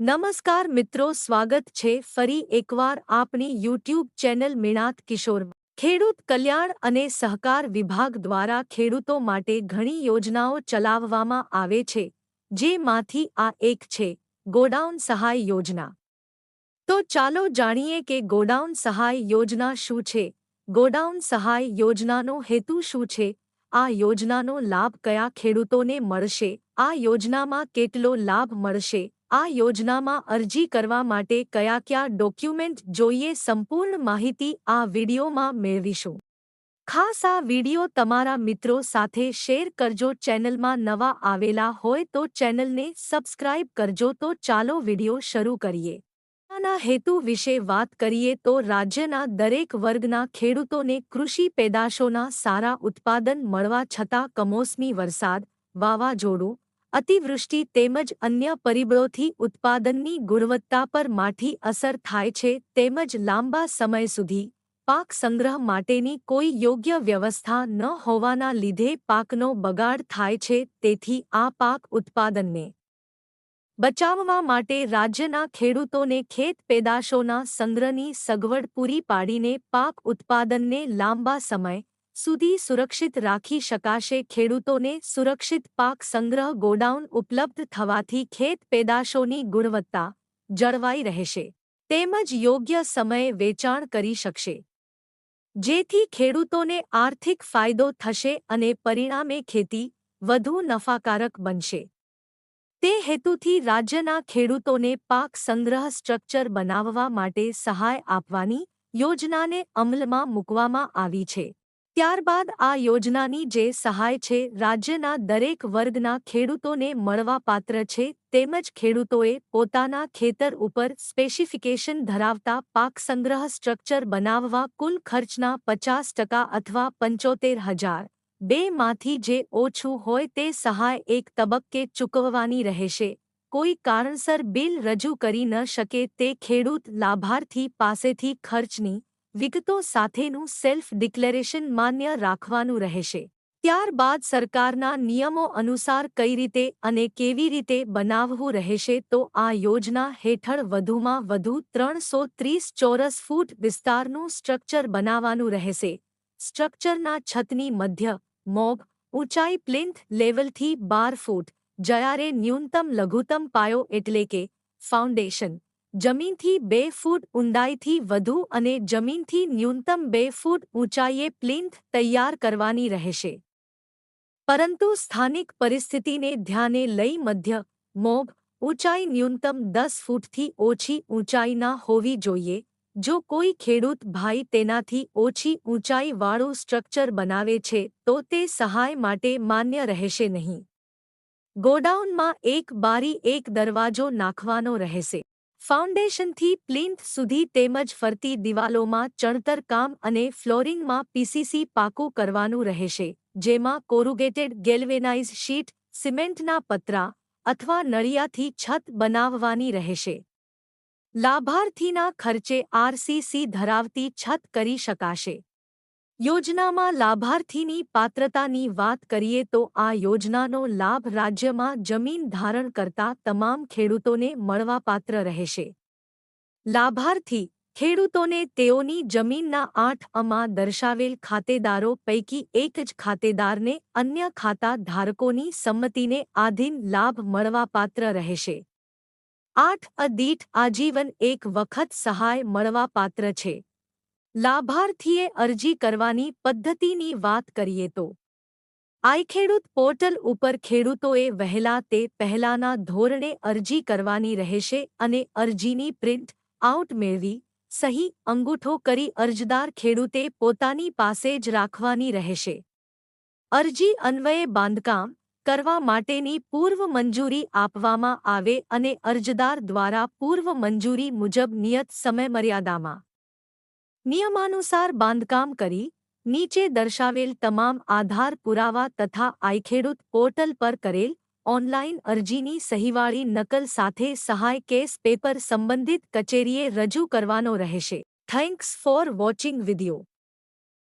નમસ્કાર મિત્રો, સ્વાગત છે ફરી એકવાર આપની યુટ્યુબ ચેનલ મિણાત કિશોર ખેડૂત કલ્યાણ અને સહકાર વિભાગ દ્વારા ખેડૂતો માટે ઘણી યોજનાઓ ચલાવવામાં આવે છે, જેમાંથી આ એક છે, ગોડાઉન સહાય યોજના. તો ચાલો જાણીએ કે ગોડાઉન સહાય યોજના શું છે? ગોડાઉન સહાય યોજનાનો હેતુ શું છે? આ યોજનાનો લાભ કયા ખેડૂતોને મળશે? આ યોજનામાં કેટલો લાભ મળશે? આ યોજનામાં અરજી કરવા માટે કયા કયા ડોક્યુમેન્ટ જોઈએ સંપૂર્ણ માહિતી આ વિડીયોમાં મેળવીશું. ખાસ આ વીડિયો તમારા મિત્રો સાથે શેર કરજો. ચેનલમાં નવા આવેલા હોય તો ચેનલને સબસ્ક્રાઇબ કરજો તો ચાલો વીડિયો શરૂ કરીએ. આના હેતુ વિશે વાત કરીએ તો રાજ્યના દરેક વર્ગના ખેડૂતોને કૃષિ પેદાશોના સારા ઉત્પાદન મળવા છતાં કમોસમી વરસાદ, વાવાઝોડું અતિવૃષ્ટિ તેમજ અન્ય પરિબળોથી ઉત્પાદનની ગુણવત્તા પર માઠી અસર થાય છે, તેમજ લાંબા સમય સુધી પાક સંગ્રહ માટેની કોઈ યોગ્ય વ્યવસ્થા ન હોવાના લીધે પાકનો બગાડ થાય છે, તેથી આ પાક ઉત્પાદનને બચાવવા માટે રાજ્યના ખેડૂતોને ખેત પેદાશોના સંગ્રહની સગવડ પૂરી પાડીને પાક ઉત્પાદનને લાંબા સમય સુધી સુરક્ષિત રાખી શકાશે. ખેડૂતોને સુરક્ષિત પાક સંગ્રહ ગોડાઉન ઉપલબ્ધ થવાથી ખેત પેદાશોની ગુણવત્તા જળવાઈ રહેશે. તેમજ યોગ્ય સમયે વેચાણ કરી શકશે. જેથી ખેડૂતોને આર્થિક ફાયદો થશે અને પરિણામે ખેતી વધુ નફાકારક બનશે. તે હેતુથી રાજ્યના ખેડૂતોને પાક સંગ્રહ સ્ટ્રક્ચર બનાવવા માટે સહાય આપવાની યોજનાને અમલમાં મૂકવામાં આવી છે. ત્યારબાદ આ યોજનાની જે સહાય છે, રાજ્યના દરેક વર્ગના ખેડૂતોને મળવાપાત્ર છે, તેમજ ખેડૂતોએ પોતાના ખેતર ઉપર સ્પેસિફિકેશન ધરાવતા પાક સંગ્રહ સ્ટ્રક્ચર બનાવવા કુલ ખર્ચના પચાસ ટકા અથવા પંચોતેર હજાર. બેમાંથી જે ઓછું હોય તે સહાય એક તબક્કે ચૂકવવાની રહેશે. કોઈ કારણસર બિલ રજૂ કરી ન શકે તે ખેડૂત લાભાર્થી પાસેથી ખર્ચની વિગતો સાથેનું સેલ્ફ ડિક્લેરેશન માન્ય રાખવાનું રહેશે. ત્યારબાદ સરકારના નિયમો અનુસાર કઈ રીતે અને કેવી રીતે બનાવવું રહેશે તો આ યોજના હેઠળ વધુમાં વધુ ત્રણસો ત્રીસ ચોરસ ફૂટ વિસ્તારનું સ્ટ્રક્ચર બનાવવાનું રહેશે. સ્ટ્રક્ચરના છતની મધ્ય, મોગ, ઊંચાઈ પ્લિન્થ લેવલથી બાર ફૂટ, જયારે ન્યૂનતમ લઘુત્તમ પાયો એટલે કે ફાઉન્ડેશન જમીનથી બે ફૂટ ઊંડાઈથી વધુ અને જમીનથી ન્યૂનતમ બે ફૂટ ઊંચાઈએ પ્લિન્થ તૈયાર કરવાની રહેશે. પરંતુ સ્થાનિક પરિસ્થિતિને ધ્યાને લઈ મધ્ય મોગ ઊંચાઈ ન્યૂનતમ દસ ફૂટથી ઓછી ઊંચાઈના હોવી જોઈએ. જો કોઈ ખેડૂત ભાઈ તેનાથી ઓછી ઊંચાઈવાળું સ્ટ્રક્ચર બનાવે છે, તો તે સહાય માટે માન્ય રહેશે નહીં. ગોડાઉનમાં એક બારી એક દરવાજો નાખવાનો રહેશે. ફાઉન્ડેશનથી પ્લિન્થ સુધી તેમજ ફરતી દિવાલોમાં ચણતર કામ અને ફ્લોરિંગમાં પીસીસી પાકું કરવાનું રહેશે, જેમાં કોરુગેટેડ ગેલ્વેનાઇઝ શીટ, સિમેન્ટના પતરા અથવા નળિયાથી છત બનાવવાની રહેશે. લાભાર્થીના ખર્ચે આરસીસી ધરાવતી છત કરી શકાશે. યોજનામાં લાભાર્થીની પાત્રતાની વાત કરીએ તો આ યોજનાનો લાભ રાજ્યમાં જમીન ધારણ કરતા તમામ ખેડૂતોને મળવાપાત્ર રહેશે. લાભાર્થી ખેડૂતોને તેઓની જમીનના આઠ અમાં દર્શાવેલ ખાતેદારો પૈકી એક જ ખાતેદારને અન્ય ખાતા ધારકોની સંમતિને આધીન લાભ મળવાપાત્ર રહેશે. આઠ અદીઠ આજીવન એક વખત સહાય મળવાપાત્ર છે. લાભાર્થીએ અરજી કરવાની પદ્ધતિની વાત કરીએ તો, આઈખેડૂત પોર્ટલ ઉપર ખેડૂતોએ વહેલા તે પહેલાના ધોરણે અરજી કરવાની રહેશે અને અરજીની પ્રિન્ટ આઉટ મેળવી, સહી અંગૂઠો કરી અરજદાર ખેડૂતે પોતાની પાસે જ રાખવાની રહેશે. અરજી અન્વયે બાંધકામ કરવા માટેની પૂર્વ મંજૂરી આપવામાં આવે અને અરજદાર દ્વારા પૂર્વ મંજૂરી મુજબ નિયત સમયમર્યાદામાં નિયમાનુસાર બાંધકામ કરી, નીચે દર્શાવેલ તમામ આધાર પુરાવા તથા આઈખેડૂત પોર્ટલ પર કરેલ ઓનલાઇન અરજીની સહીવાળી નકલ સાથે સહાય કેસ પેપર સંબંધિત કચેરીએ રજૂ કરવાનો રહેશે. Thanks for watching video